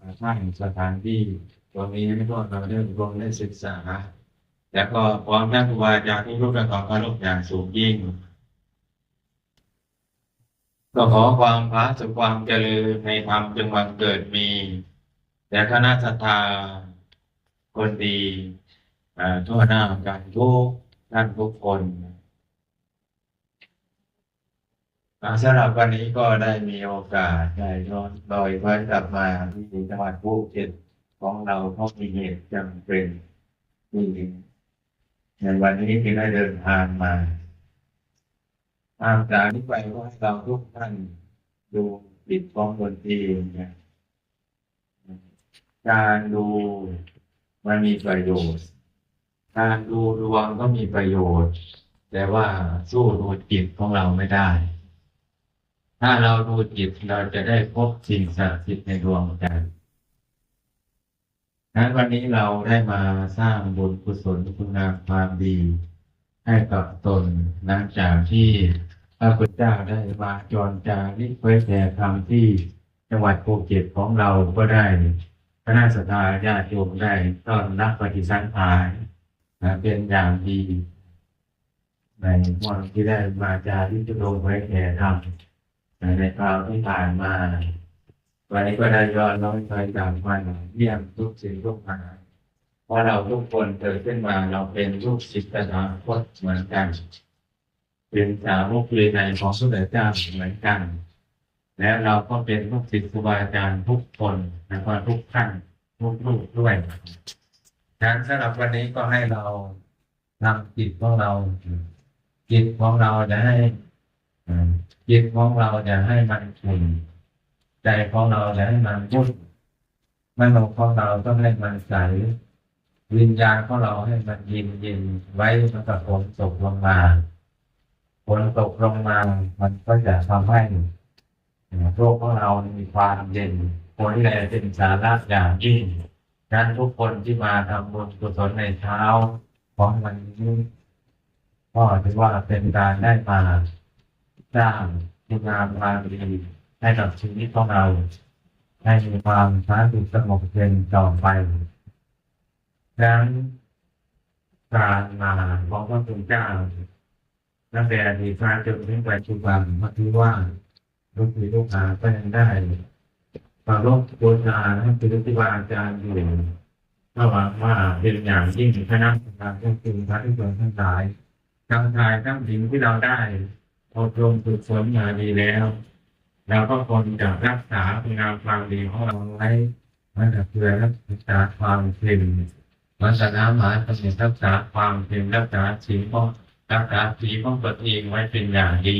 มาสร้างสถานที่ตรงนี้ให้พวกเราได้รวมได้ศึกษา แล้วก็พร้อมทั้งครูบาอาจารย์ที่รู้ประกอบการลบอย่างสูงยิ่งก็ขอความพระสุขความเจริญในธรรมจงบังเกิดมีแต่คณะศรัทธาคนดีทั่วหน้ากันทุกท่านทุกคนอ่า สำหรับวันนี้ก็ได้มีโอกาสได้ย้อนรอยไว้กลับมาที่จังหวัดภูเก็ตของเราเพราะมีเหตุจำเป็นที่ในวันนี้ที่ได้เดินทางมาตามจากนี้ไปก็ให้เราทุกท่านดูปิดของตนเองนะการดูมันมีประโยชน์ การดูดวงก็มีประโยชน์ แต่ว่าสู้ดูจิตของเราไม่ได้ ถ้าเราดูจิตเราจะได้พบสิ่งศักดิ์สิทธิ์ในดวงใจนั้นวันนี้เราได้มาสร้างบุญกุศลคุณงามความดี ให้กับตนหลังจากที่พระพุทธเจ้าได้มาจรจาริเผยแผ่ธรรมที่จังหวัดภูเก็ตของเราก็ได้คณะสัตยาญาติโยมได้ต้อนรับปฏิสันทานนะเป็นอย่างดีในวันที่ได้มาจาริกลงเผยแผ่ธรรม ในคราวที่ผ่านมา วันนี้ก็ได้ย้อนน้อยไปจากวันเยี่ยมทุกสิ่งทุกอย่างเพราะเราทุกคนเกิดขึ้นมาเราเป็นลูกศิษย์ตถาคตเหมือนกัน เป็นสาวกเรียนในของสุดเจ้าเหมือนกัน แล้วเราก็เป็นลูกศิษย์ครูบาอาจารย์ทุกคนนะครับทุกท่านทุกลูกด้วยดังนั้นสำหรับวันนี้ก็ให้เราทำจิตของเราจิตของเราจะให้ จิตของเราจะให้มันขุ่นใจของเราจะให้มันพุ่งมโนของเราต้องให้มันใสวิญญาณของเราให้มันเย็นเย็นไว้มันก็ฝนตกลงมาฝนตกลงมามันก็จะทำให้โลกของเรามีความเย็นฝนแลเป็นสาระอย่างยิ่งนั้นทุกคนที่มาทำบุญกุศลในเช้าของวันนี้ก็ถือว่าเป็นการได้มา สร้างคุณงามความดีให้กับชีวิตของเรา ให้มีความสาสุขสงบเย็นต่อไปดังนั้นการมาของพระคุณเจ้าตั้งแต่อดีตมาจนถึงปัจจุบันมาถือว่าลูกศิษย์ลูกหาก็ยังได้ปรารบบูชาท่านเป็นครูบาอาจารย์อยู่ก็หวังว่าเป็นอย่างยิ่งคณะกรรมการก็คือพระที่ควรทั้งหลายทั้งชายทั้งหญิงที่เราได้ อบรมฝึกฝนมาดีแล้วเราก็ควรจะรักษาคุณงามความดีของเราไว้มันจะเพื่อรักษาความเพ็ญมันจะน้ำหมายกำหนดรักษาความเพ็ญรักษาสีป้องรักษาสีป้องตัวเองไว้เป็นอย่างดี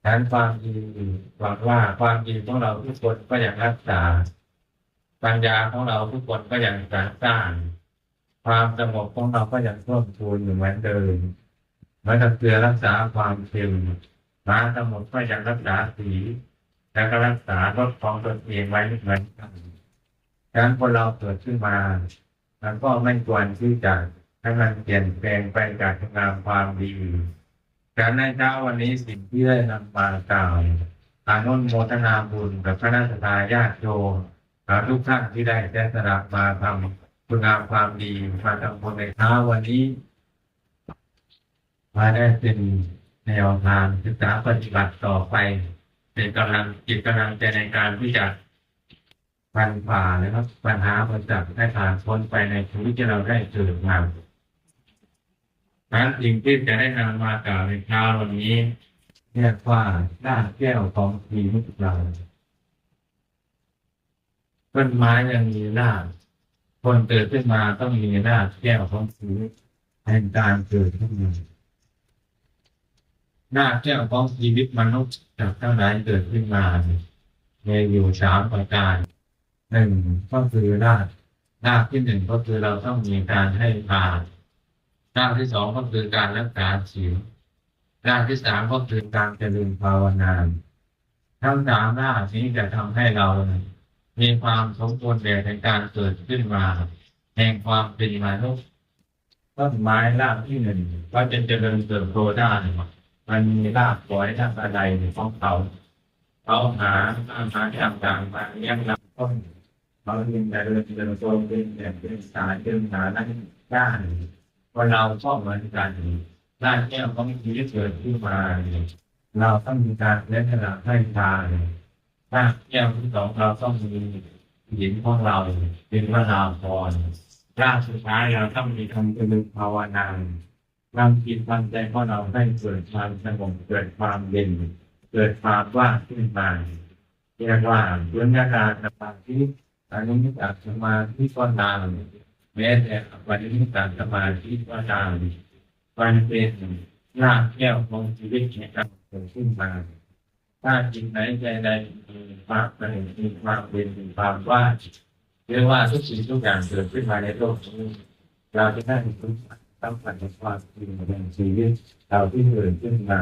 แทนความดีหวังว่าความดีของเราทุกคนก็อยังรักษา ปัญญาของเราทุกคนก็อยังสร้างความสงบของเราก็อยังเพิ่มพูนอยู่เหมือนเดิม มันจะเพื่อรักษาความเพ็ญมาทั้งหมดก็ยังรักษาสีแล้วก็รักษารถของตนเองไว้เหมือนกันดังนั้นคนเราเกิดขึ้นมามันก็ไม่ควรที่จะให้มันเปลี่ยนแปลงไปจากงามความดีการในเช้าวันนี้สิ่งที่ได้นำมากล่าวอานนโมทนาบุญกับพระนาถาญาติโยมทุกท่านที่ได้ได้สละมาทำคุณงามความดีมาทำบุญในเช้าวันนี้ มาได้เป็นแนวทางศึกษาปฏิบัติต่อไป เป็นกำลังจิตกำลังใจในการที่จะฟันฝ่านะครับปัญหาปัญจักให้ผ่านพ้นไปในชีวิตที่เราได้เกิดมานั้นสิ่งที่จะได้นำมากล่าวในเช้าวันนี้เรียกว่าด้านแก้วของชีวิตเราต้นไม้ยังมีรากคนเกิดขึ้นมาต้องมีรากแก้วของชีวิตแห่งการเกิดขึ้นมา หน้าแก้วของชีวิตมนุษย์จากเท่าไหนเกิดขึ้นมามีอยู่สามประการหนึ่งก็คือหน้าหน้าที่หนึ่งก็คือเราต้องมีการให้ทานหน้าที่สองก็คือการรักษาศีลหน้าที่สามก็คือการเจริญภาวนาทั้งสามหน้านี้จะทำให้เรา มีความสมบูรณ์แบบในการเกิดขึ้นมาแห่งความเป็นมนุษย์ต้นไม้รากที่หนึ่งก็จะเจริญเติบโตได้ มันมีรากฝอยรากอะไรของเขาเขาหาอาหารต่างๆมาเลี้ยงลำต้นเราเรียนแต่เรื่องเรื่องโตเป็นแบบเป็นสายเป็นฐานะได้านพอเราชอบเหมือนกันด้านแก้วต้องมีที่เกิดขึ้นมาเราต้องมีการเล่นขนาดให้ทานด้านแก้วที่สองเราต้องมีหญิงของเราเป็นพระราพรด้านสุดท้ายเราต้องมีคำเจริญภาวนา เราคิดตั้งใจเพราะเราได้เกิดความสงบเกิดความเย็นเกิดความว่างขึ้นมาเรียกว่าบุญญาการสมาธิอันนี้มีการสมาธิก็ตามแม้แต่วันนี้มีการสมาธิก็ตามมันเป็นรากแก้วของชีวิตในการเกิดขึ้นมา ถ้าจิตไหนใจใดมีความสงบมีความเป็นมีความว่างเรียกว่าทุกสิ่งทุกอย่างเกิดขึ้นมาในโลกนี้เราจะได้รู้ ต้องผ่านความจริงในชีวิตเราที่เกิดขึ้นมา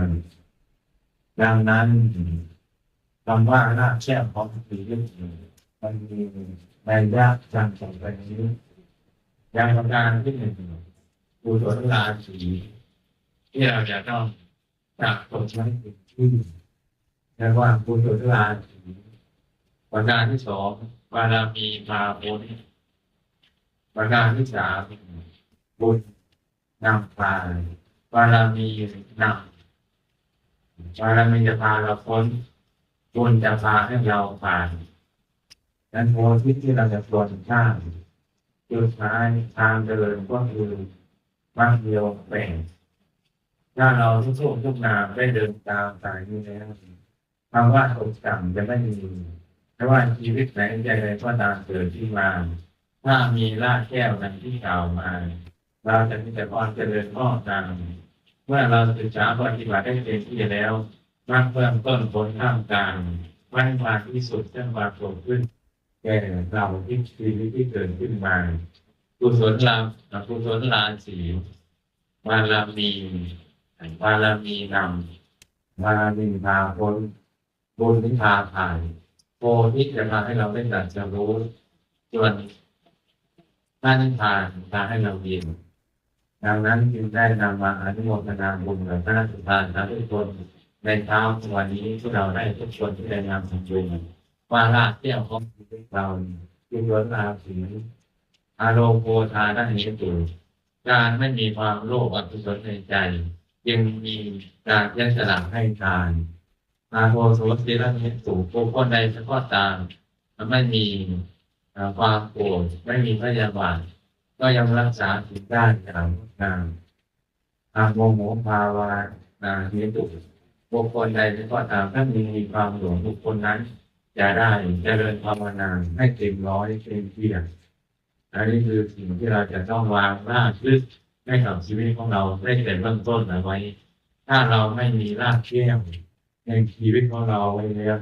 ดังนั้นคำว่าหน้าแช่ของสีเรื่องมันมีในยากจังสองแบบนี้อย่างประการที่หนึ่งปูตัวลาสีที่เราจะต้องจากตรงนั้นเป็นชื่อเรียกว่าปูตัวลาสีประการที่สองบารมีพาพ้นประการที่สามบุญ นำพาบารมีนำบารมีจะพาเราพ้นบุญจะพาให้เราผ่านนั้นโมทิที่เราจะตรวจข้ามจุดท้ายทางเดินก็คือมักเดียวแบ่งถ้าเราทุกทุกทุกนามได้เดินตามสายนี้แล้วคำว่าตกต่ำจะไม่มีไม่ว่าชีวิตไหนใจใดก็ตามเกิดที่มา ถ้ามีรากแก้วดังที่กล่าวมา เราจะมีแต่ความเจริญง้อตามเมื่อเราศึกษาปฏิบัติได้เต็มที่แล้วมากเพิ่มต้นผลท่ามกลางไม่มาที่สุดจะมาโผล่ขึ้นแก่เราที่ชีวิตที่เกิดขึ้นมากุศลลามกุศลลานสีบารมีบารมีนำบารมีพาพ้นบุญที่พาผ่านโพที่จะพาให้เราได้ตัดจะรู้ส่วนท่านพานพาให้เราเรียน ดังนั้นจึงได้นำมาอนุโมทนาบุญกับท่านสุภาพทุกคนในเช้าวันนี้ที่เราได้ทุกคนที่ได้นำทำบุญว่าลาเที่ยวของชีวิตเราที่ล้วนลาสีอารมณ์โพธาด้านนี้ตัวการไม่มีความโลภอกุศลในใจยังมีการยัสละให้ทานอาโมโสติระนิสูบุคคลใดเฉพาะตามไม่มีความโกรธไม่มีพยาบาท ก็ยังรักษาสิ่งได้อย่างงดงามอาโมโหภาวานาเนตุบุคคลใดก็ตามถ้ามีความหลงบุคคลนั้น จะได้เจริญภาวนาให้เต็มร้อยเต็มเที่ยงอันนี้คือสิ่งที่เราจะต้องวางรากลึกให้กับชีวิตของเราได้เป็นเบื้องต้นเอาไว้ ถ้าเราไม่มีรากเขี้ยวในชีวิตของเราไว้แล้ว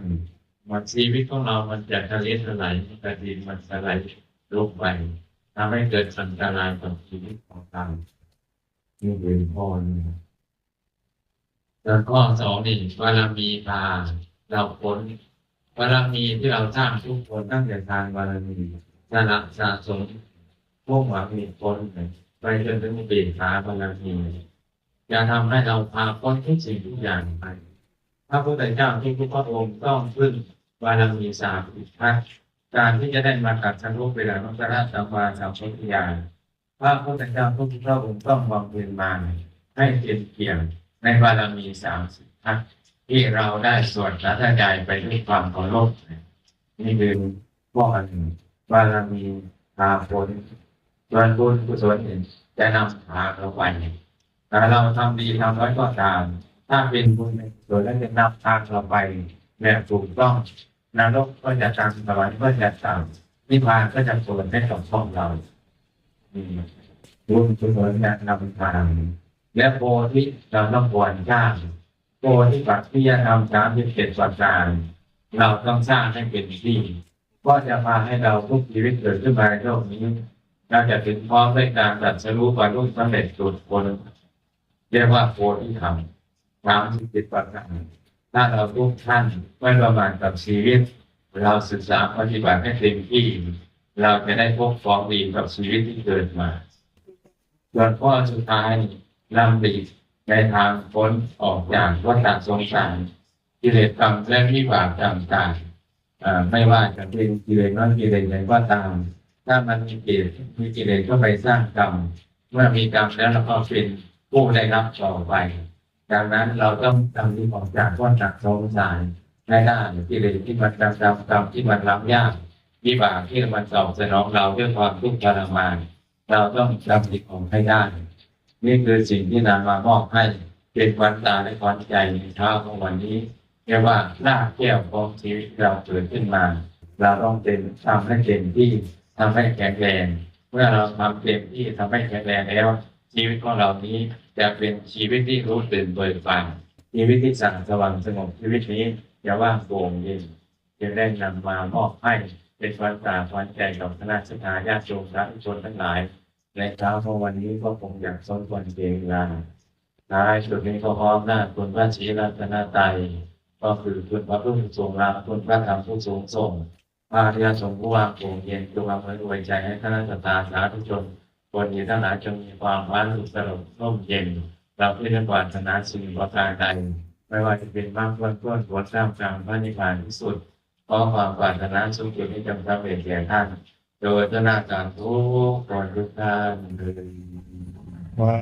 มันชีวิตของเรามันจะทะเลทลายมันจะดินมันสลายลงไป ทำให้เกิดอันตรายต่อชีวิตของเรานี่เป็นข้อแล้วก็สองนี่บารมีพาเราพ้นบารมีที่เราสร้างทุกคนตั้งแต่ทางบารมีสละสะสมพวกหวังมีพ้นไปจนถึงเปลี่ยนขาบารมีจะทำให้เราพาพ้นทุกสิ่งทุกอย่างไปพระพุทธเจ้าที่ทุกพระองค์ต้องพึ่งบารมีสามอีกครั้ง การที่จะได้มากัดชันรูปเวลานักราชสัมมาสัมพุทธญาณพระพุทธเจ้าทุกพระองค์ต้องบำเพ็ญมาให้เต็มเปี่ยมในบารมีสามสิบทัศที่เราได้สวดสาธยายไปด้วยความเคารพนี่คือข้อหนึ่งบารมีพาพ้นส่วนบุญกุศลอื่นจะนำพาเราไปแต่เราทำดีทำน้อยก็ตาม ถ้าเป็นบุญส่วนแล้วจะนำทางเราไปแบบถูกต้อง นรกก็จะตามสวรรค์ก็จะตามนิพพานก็จะส่วนให้กับช่องเราบุญกุศลจะนำทางและโพธิเราต้องควรสร้างโพธิปัจจัยธรรมสามสิบเจ็ดประการเราต้องสร้างให้เป็นที่ก็จะพาให้เราทุกชีวิตเกิดขึ้นมาในโลกนี้เราจะถึงพร้อมด้วยการตรัสรู้บรรลุสำเร็จสุดคนเรียกว่าโพธิธรรมสามสิบเจ็ดประการ ถ้าเราทุกท่านไม่ประมาทกับชีวิต เราศึกษาปฏิบัติให้เต็มที่ เราจะได้พบฟองดีกับชีวิตที่เกิดมาส่วนข้อสุดท้ายนำดีในทางพ้นออกจากวัฏสงสารกิเลสกรรมและวิบากต่างๆอ่าไม่ว่าจะเป็นกิเลสน้อยกิเลสใหญ่ก็ตาม ถ้ามันมีกิเลสมีกิเลสก็ไปสร้างกรรมเมื่อมีกรรมแล้วเราก็เป็นผู้ได้รับต่อไป ดังนั้นเราต้องทำที่ออกจากวัฏจักรสงสารให้ได้กิเลสที่มันดำดำกรรมที่มันรับยากวิบากที่มันตอบสนองเราด้วยความทุกข์ทรมาน เราต้องดำดิออกให้ได้ นี่คือสิ่งที่นำมามอบให้เป็นวันตาและขวัญใจในเช้าของวันนี้เรียกว่าหน้าแก้วของชีวิตเราเกิดขึ้นมา เราต้องเต็มทำให้เต็มที่ทำให้แข็งแรง เมื่อเราทำเต็มที่ทำให้แข็งแรงแล้ว ชีวิตของเรานี้จะเป็นชีวิตที่รู้ตื่นเบิกบานชีวิตที่สางสว่างสงบชีวิตนี้จะว่างโปร่งเย็นจะได้นำมามอบให้เป็นวันตาขวัญใจกับคณะสัตยาญาติโยมสาธุชนทั้งหลาย ในเช้าของวันนี้ก็คงอยากสมควรเกณฑ์ลาท้ายสุดนี้ก็พร้อมหน้าคุณพระศรีรัตนตรัยก็คือคุณพระพุทธทรงลาคุณพระธรรมผู้ทรงทรงพระอริยสงฆ์ผู้ว่างโปร่งเย็นจงอำนวยอวยใจให้คณะสัตยาสาธุชน คนนี้ทั้งหลายจงมีความว่าสุขสงบร่มเย็นเราเพื่อปราชนาสิ่งประการใดไม่ว่าจะเป็นบ้างต้นต้นหัวข้างกลางพระนิพพานที่สุดเพราะความปรารถนาสุขอยู่ที่จำสำเร็จแก่ท่าน โดยธนาการทุกคนทุกท่านเลยว่า